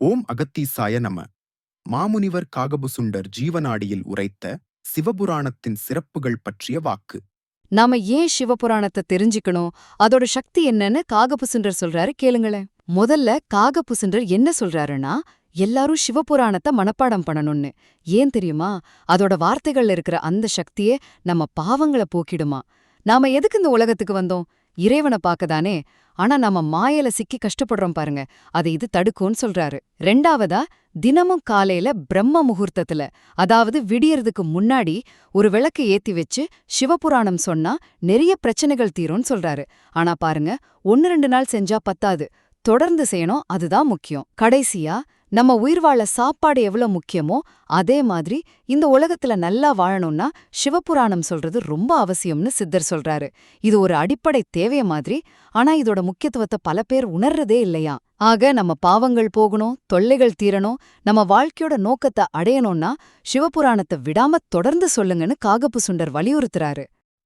ஓம் அகத்தீசாய நம. மாமுனிவர் காகபுசுண்டர் ஜீவநாடியில் உரைத்த சிவபுராணத்தின் சிறப்புகள் பற்றிய வாக்கு. நாம ஏன் சிவபுராணத்தை தெரிஞ்சுக்கணும்? அதோட சக்தி என்னன்னு காகபுசுண்டர் சொல்றாரு கேளுங்களேன். முதல்ல காகபுசுண்டர் என்ன சொல்றாருன்னா எல்லாரும் சிவபுராணத்தை மனப்பாடம் பண்ணணும்னு. ஏன் தெரியுமா? அதோட வார்த்தைகள்ல இருக்கிற அந்த சக்தியே நம்ம பாவங்களை போக்கிடுமா. நாம எதுக்கு இந்த உலகத்துக்கு வந்தோம்? இறைவனை பார்க்கதானே? ஆனா நாம மாயல சிக்கி கஷ்டப்படுறோம் பாருங்க. அதை இது தடுக்கும்னு சொல்றாரு. ரெண்டாவதா தினமும் காலையில பிரம்ம முகூர்த்தத்துல அதாவது விடியறதுக்கு முன்னாடி ஒரு விளக்கு ஏத்தி வச்சு சிவபுராணம் சொன்னா நிறைய பிரச்சனைகள் தீரும்னு சொல்றாரு. ஆனா பாருங்க ஒன்னு ரெண்டு நாள் செஞ்சா பத்தாது. தொடர்ந்து செய்யணும் அதுதான் முக்கியம். கடைசியா நம்ம உயிர் வாழ சாப்பாடு எவ்வளோ முக்கியமோ அதே மாதிரி இந்த உலகத்துல நல்லா வாழணும்னா சிவபுராணம் சொல்றது ரொம்ப அவசியம்னு சித்தர் சொல்றாரு. இது ஒரு அடிப்படை தேவைய மாதிரி ஆனா இதோட முக்கியத்துவத்தை பல பேர் உணர்றதே இல்லையா? ஆக நம்ம பாவங்கள் போகணும் தொல்லைகள் தீரணும் நம்ம வாழ்க்கையோட நோக்கத்தை அடையணும்னா சிவபுராணத்தை விடாம தொடர்ந்து சொல்லுங்கன்னு காகப்பு சுண்டர் வலியுறுத்துறாரு.